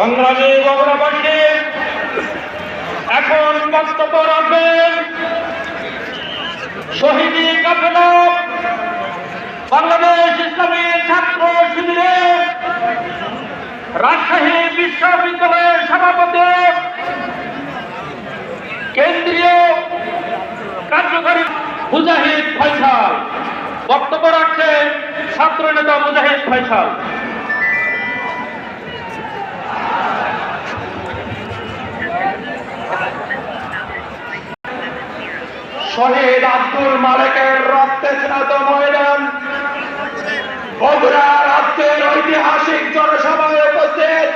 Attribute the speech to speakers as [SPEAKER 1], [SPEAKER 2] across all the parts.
[SPEAKER 1] সংগ্রামী গৌরা পণ্ডিত এখন বক্তব্য রাখবেন শহীদি কাফেলা, বাংলাদেশ ইসলামী ছাত্র শিবিরের রাজশাহী বিশ্ববিদ্যালয়ের সভাপতি, কেন্দ্রীয় কার্যকারী মুজাহিদ ফয়সাল। বক্তব্য রাখছেন ছাত্র নেতা মুজাহিদ ফয়সাল।
[SPEAKER 2] শহীদ আব্দুল মালিকের রক্তে স্নাত ময়দান। বগুড়া রাজ্যের ঐতিহাসিক জনসভায় উপস্থিত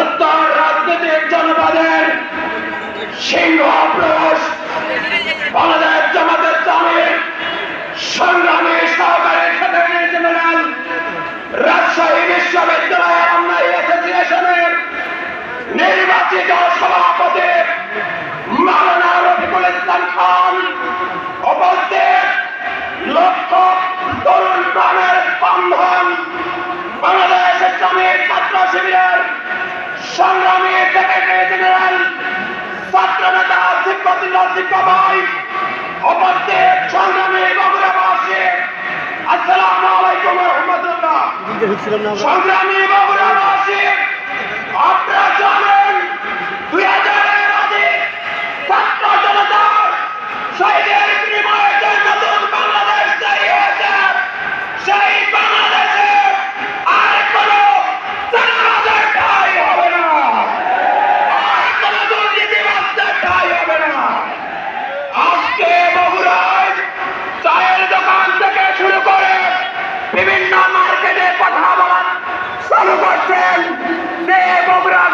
[SPEAKER 2] উত্তর রাজনৈতিক জনপদের সিংহ প্রবেশ বাংলাদেশ জামাতের দামের সংগ্রামী সহকারী সেক্রেটারি জেনারেল, রাজশাহী বিশ্ববিদ্যালয়ের প্রাণের বন্ধন। বাংলাদেশ ইসলামের ছাত্র শিবিরের সংগ্রামী সেক্রেটারি জেনারেল ছাত্র নেতা শিক্ষক শিক্ষা ভাই উপস্থিত সংগ্রামী বগুড়াবাসী আসসালামু আলাইকুম রহমতুল্লাহ। সংগ্রামী বগুড়াবাসী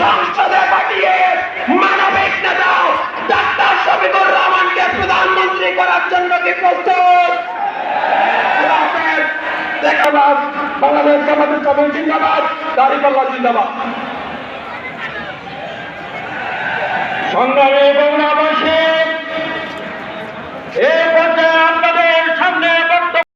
[SPEAKER 2] সংসদে পাঠিয়ে মানবিক নেতা ডাক্তার শফিকুর রহমানকে প্রধানমন্ত্রী করার জন্য কি প্রস্তুত? সংগ্রামী